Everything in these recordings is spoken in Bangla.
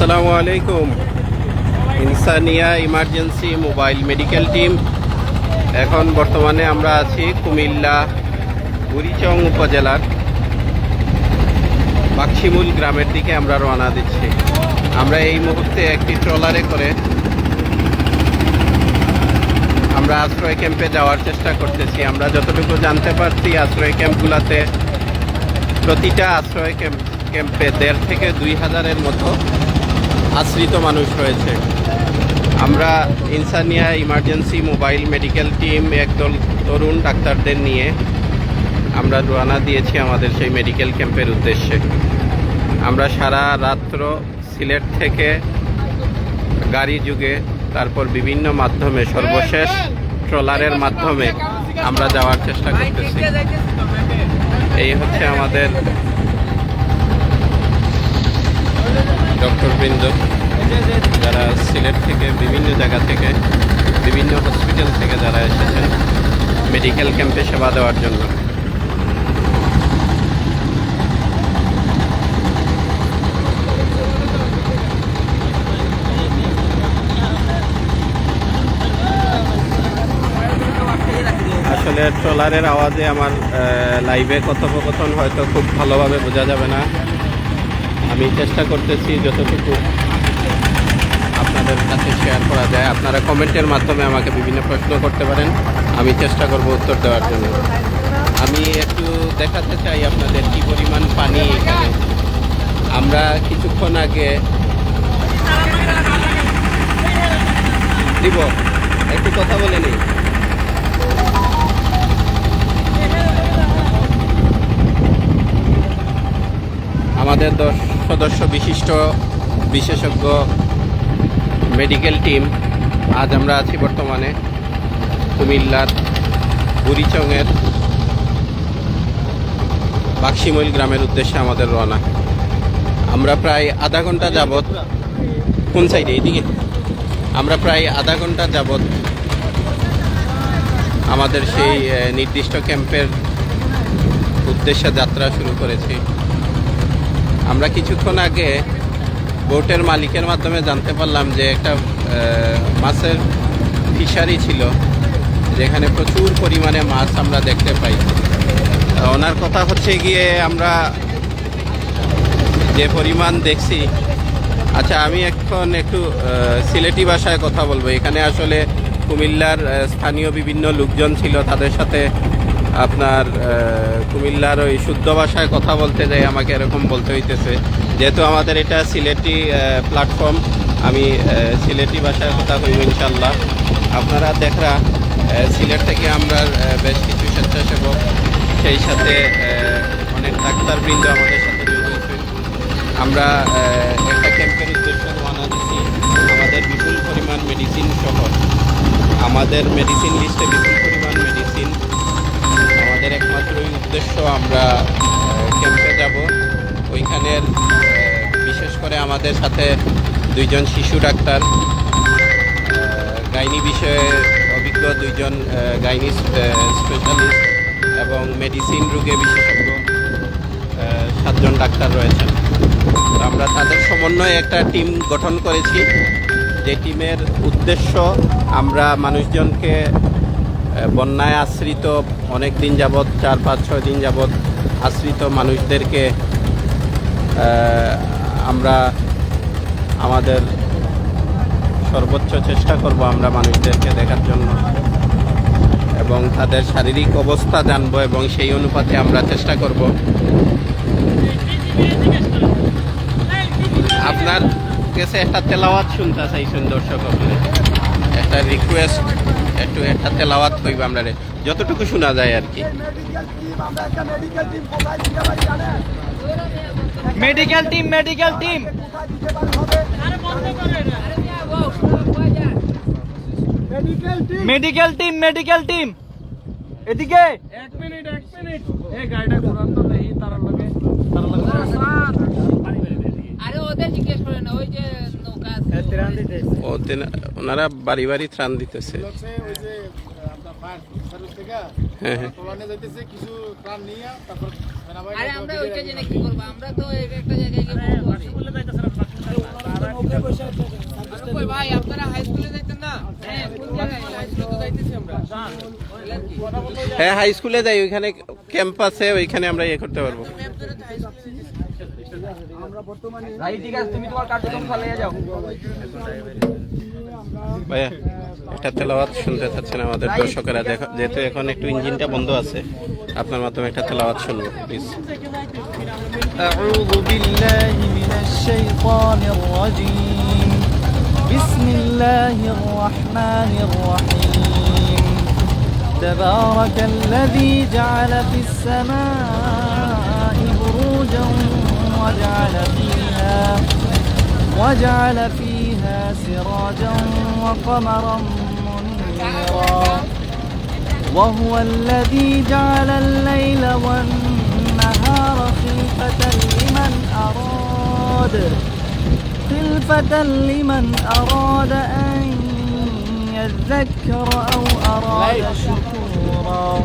আসসালামু আলাইকুম। Insania emergency mobile medical team. এখন বর্তমানে আমরা আছি কুমিল্লা বুড়িচং উপজেলার বাক্সিমুল গ্রামের দিকে আমরা রওনা দিচ্ছি। আমরা এই মুহূর্তে একটি ট্রলারে করে আমরা আশ্রয় ক্যাম্পে যাওয়ার চেষ্টা করতেছি। আমরা যতটুকু জানতে পারছি, আশ্রয় ক্যাম্পগুলোতে প্রতিটা আশ্রয় ক্যাম্প ক্যাম্পে দেড় থেকে দুই হাজারের মতো আশ্রিত মানুষ রয়েছে আমরা Insania emergency mobile medical team, একদল তরুণ ডাক্তারদের নিয়ে আমরা রওনা দিয়েছি আমাদের সেই মেডিকেল ক্যাম্পের উদ্দেশ্যে। আমরা সারা রাত্র সিলেট থেকে গাড়ি যুগে, তারপর বিভিন্ন মাধ্যমে, সর্বশেষ ট্রলারের মাধ্যমে আমরা যাওয়ার চেষ্টা করতেছি। এই হচ্ছে আমাদের ডক্টর বৃন্দ যারা সিলেট থেকে বিভিন্ন জায়গা থেকে, বিভিন্ন হসপিটাল থেকে যারা এসেছেন মেডিকেল ক্যাম্পে সেবা দেওয়ার জন্য। আসলে ট্রলারের আওয়াজে আমার লাইভে কথোপকথন হয়তো খুব ভালোভাবে বোঝা যাবে না। আমি চেষ্টা করতেছি যতটুকু আপনাদের কাছে শেয়ার করা যায়। আপনারা কমেন্টের মাধ্যমে আমাকে বিভিন্ন প্রশ্ন করতে পারেন। আমি চেষ্টা করব উত্তর দেওয়ার জন্য। আমি একটু দেখাতে চাই আপনাদের কি পরিমাণ পানি এখানে। আমরা কিছুক্ষণ আগে দিব। একটু কথা বলে নিই। আমাদের দশ সদস্য বিশিষ্ট বিশেষজ্ঞ মেডিকেল টিম আজ আমরা আছি বর্তমানে কুমিল্লার বুড়িচংয়ের বাক্সিমইল গ্রামের উদ্দেশ্যে আমাদের রওনা। আমরা প্রায় আধা ঘণ্টা যাবৎ কোন সাইডে? এইদিকে। আমরা প্রায় আধা ঘণ্টা যাবৎ আমাদের সেই নির্দিষ্ট ক্যাম্পের উদ্দেশ্যে যাত্রা শুরু করেছি। আমরা কিছুক্ষণ আগে বোটের মালিকের মাধ্যমে জানতে পারলাম যে একটা মাছের ফিশারি ছিল, যেখানে প্রচুর পরিমাণে মাছ আমরা দেখতে পাই। ওনার কথা হচ্ছে গিয়ে আমরা যে পরিমাণ দেখছি আচ্ছা আমি এখন একটু সিলেটি ভাষায় কথা বলব। এখানে আসলে কুমিল্লার স্থানীয় বিভিন্ন লোকজন ছিল, তাদের সাথে আপনার কুমিল্লার ওই শুদ্ধ ভাষায় কথা বলতে যাই, আমাকে এরকম বলতে হইতেছে। যেহেতু আমাদের এটা সিলেটি প্ল্যাটফর্ম আমি সিলেটি ভাষায় কথা কইব ইনশাল্লাহ আপনারা দেখরা সিলেট থেকে আমরা বেশ কিছু স্বেচ্ছাসেবক, সেই সাথে অনেক ডাক্তারবৃন্দ আমাদের সাথে যোগ হয়েছে। আমরা একটা ক্যাম্পের উদ্দেশ্যে রওনা দিচ্ছি আমাদের বিপুল পরিমাণ মেডিসিন সহ। আমাদের মেডিসিন লিস্টে বিপুল পরিমাণ আমাদের একমাত্রই উদ্দেশ্য আমরা ক্যাম্পে যাব। ওইখানের বিশেষ করে আমাদের সাথে দুইজন শিশু ডাক্তার গাইনি বিষয়ে অভিজ্ঞ দুইজন গাইনি স্পেশালিস্ট এবং মেডিসিন রোগে বিশেষজ্ঞ সাতজন ডাক্তার রয়েছেন। আমরা তাদের সমন্বয়ে একটা টিম গঠন করেছি। যে টিমের উদ্দেশ্য আমরা মানুষজনকে বন্যায় আশ্রিত অনেক দিন যাবৎ, চার, পাঁচ, ছয় দিন যাবৎ আশ্রিত মানুষদেরকে আমরা আমাদের সর্বোচ্চ চেষ্টা করব আমরা মানুষদেরকে দেখার জন্য এবং তাদের শারীরিক অবস্থা জানব এবং সেই অনুপাতে আমরা চেষ্টা করব। আপনার কাছে একটা তেলাওয়াত শুনতে চাইছেন দর্শক আপনি একটা রিকোয়েস্ট একটু একটা তেলাওয়াত কইব আমরা রে। যতটুকু শোনা যায় আর কি। Medical team medical team. Medical team medical team. এদিকে। এক মিনিট এক মিনিট। এই গাড়িটা ঘুরান তো দেখি তার লগে তার লগে। আরে ওদের জিজ্ঞেস করে না ওই যে ও ওনারা বাড়ি বাড়ি ত্রাণ দিতেছে। হ্যাঁ হ্যাঁ। ভাই আপনারা হাই স্কুলে যাইতেন না? হ্যাঁ হাই স্কুলে হ্যাঁ হাই স্কুলে যাই ওইখানে ক্যাম্পাসে ওইখানে আমরা ইয়ে করতে পারব ম্যাপ ধরে তো হাই স্কুলে ভাই ঠিক আছে তুমি তোমার কার্যক্রম চালিয়ে যাও ভাইয়া একটা তেলাওয়াত শুনতে চাচ্ছেন আমাদের দর্শকেরা দেখো- যেহেতু এখন একটু ইঞ্জিনটা বন্ধ আছে আপনার মাধ্যমে একটা তেলাওয়াত শুনবো প্লিজ أعوذ بالله من الشيطان الرجيم بسم الله الرحمن الرحيم تبارك الذي جعل في السماء بروجا وجعل فيها وجعل فيها سراجا وقمرا منيرا. وهو الذي جعل الليل والنهار خلفة لمن أراد. خلفة لمن أراد أن يذكر أو أراد شكورا.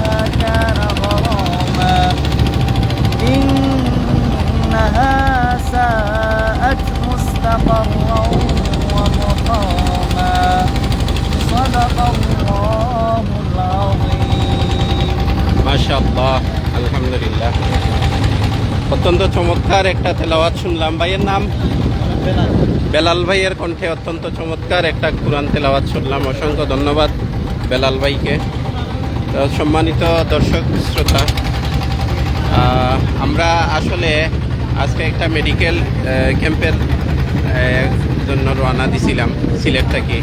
মাশাআল্লাহ, আলহামদুলিল্লাহ। অত্যন্ত চমৎকার একটা তেলাওয়াত শুনলাম। ভাইয়ের নাম? বেলাল ভাইয়ের কণ্ঠে অত্যন্ত চমৎকার একটা কোরআন তেলাওয়াত শুনলাম। অসংখ্য ধন্যবাদ বেলাল ভাইকে। সম্মানিত দর্শক, শ্রোতা আমরা আসলে আজকে একটা মেডিকেল ক্যাম্পের জন্য রওনা দিছিলাম সিলেট থেকে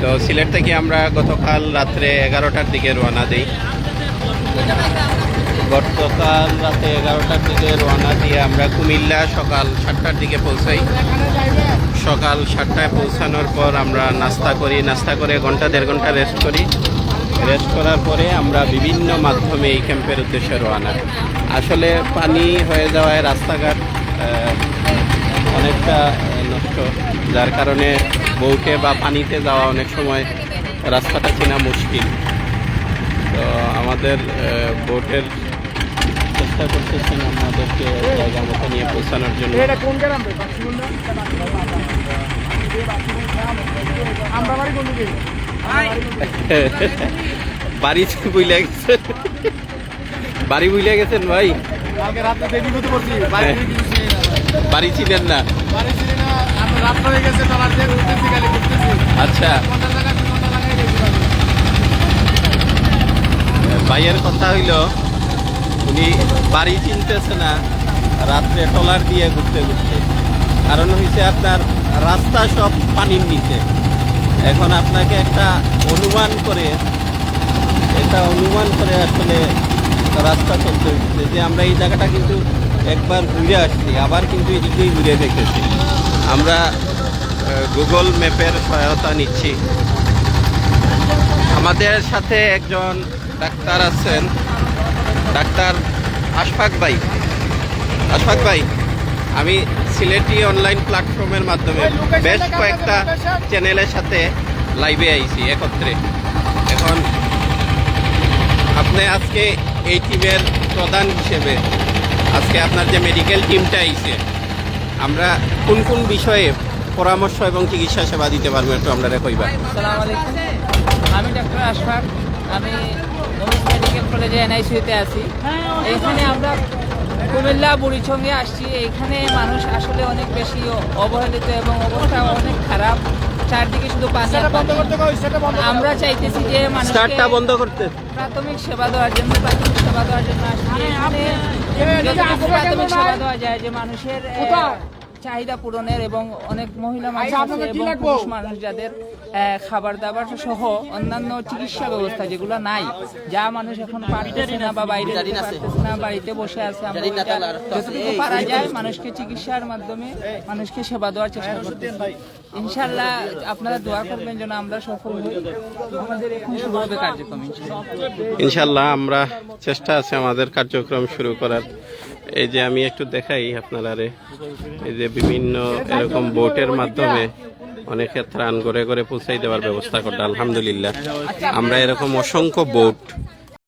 তো সিলেট থেকে আমরা গতকাল রাত্রে এগারোটার দিকে রওনা দিই। গতকাল রাতে এগারোটার দিকে রওনা দিয়ে আমরা কুমিল্লা সকাল সাতটার দিকে পৌঁছাই। সকাল সাতটায় পৌঁছানোর পর আমরা নাস্তা করি। নাস্তা করে ঘণ্টা, দেড় ঘণ্টা রেস্ট করি। রেস্ট করার পরে আমরা বিভিন্ন মাধ্যমে এই ক্যাম্পের উদ্দেশ্যে রওনা। আসলে পানি হয়ে যাওয়ায় রাস্তাঘাট অনেকটা নষ্ট। যার কারণে বউকে বা পানিতে যাওয়া অনেক সময় রাস্তাটা চেনা মুশকিল। তো আমাদের বোটের চেষ্টা করতেছেন আমাদেরকে জায়গা মতো নিয়ে পৌঁছানোর জন্য। এটা কোন গ্রাম বাড়ি বুইলে গেছেন বাড়ি বুইলে গেছেন ভাই? করছি বাড়ি ছিলেন না? বাড়ি ছিঁড়ে না আমরা রাত হয়ে গেছে টলার দিয়ে ঘুরতেছি খালি ঘুরতেছি আচ্ছা ঘণ্টা লাগা দু ঘণ্টা লাগাই গেছি আমি। ভাইয়ের কথা হইল, উনি বাড়ি চিনতেছে না, রাত্রে টলার দিয়ে ঘুরতে ঘুরতে। কারণ হয়েছে আপনার রাস্তা সব পানির নিচে। এখন আপনাকে একটা অনুমান করে এটা অনুমান করে আসলে রাস্তা চলতে হচ্ছে যে আমরা এই জায়গাটা কিন্তু একবার ঘুরে আসছি, আবার কিন্তু এদিকেই ঘুরে দেখেছি আমরা গুগল ম্যাপের সহায়তা নিচ্ছি। আমাদের সাথে একজন ডাক্তার আছেন, ডাক্তার আশফাক ভাই। আশফাক ভাই, আমি সিলেটি অনলাইন প্ল্যাটফর্মের মাধ্যমে বেশ কয়েকটা চ্যানেলের সাথে লাইভে আইছি একত্রে। এখন আপনি আজকে এই টিমের প্রধান হিসেবে আজকে আপনার যে মেডিকেল টিমটা আইছে, আমরা কোন কোন বিষয়ে পরামর্শ এবং চিকিৎসা সেবা দিতে পারব একটু আমরা কইবা আমি ডক্টর আশফাক। আমি মহিষ মেডিকেল কলেজে এনআইসিউতে আছি। এইখানে আমরা কুমিল্লা বুড়িছঙ্গে আসছি। এইখানে মানুষ আসলে অনেক বেশি অবহেলিত এবং অবস্থা অনেক খারাপ। চারদিকে শুধু আমরা চাইতেছি যে স্টার্টটা বন্ধ করতে। প্রাথমিক সেবা দেওয়ার জন্য প্রাথমিক সেবা দেওয়ার জন্য আসছি। প্রাথমিক সেবা দেওয়া যায় যে মানুষের চাহিদা পূরণের এবং অনেক মহিলা মানুষ আছে এবং পুরুষ মানুষ যাদের আহ, খাবার দাবার সহ অন্যান্য চিকিৎসা ব্যবস্থা যেগুলো নাই যা মানুষ এখন পারতেছে না বা বাইরে পারতেছে না বাড়িতে বসে আছে আমরা যতটুকু পারা যায় মানুষকে চিকিৎসার মাধ্যমে মানুষকে সেবা দেওয়ার চেষ্টা করতে ইনশাল্লাহ আপনারা দোয়া করবেন যেন আমরা সফল হই। আমাদের এখন শুরু হবে কার্যক্রম ইনশাল্লাহ আমরা চেষ্টা আছে আমাদের কার্যক্রম শুরু করার। এই যে আমি একটু দেখাই আপনারা এই যে বিভিন্ন এরকম বোটের মাধ্যমে অনেকে ত্রাণ করে করে পৌঁছাই দেওয়ার ব্যবস্থা করতে আলহামদুলিল্লাহ। আমরা এরকম অসংখ্য বোট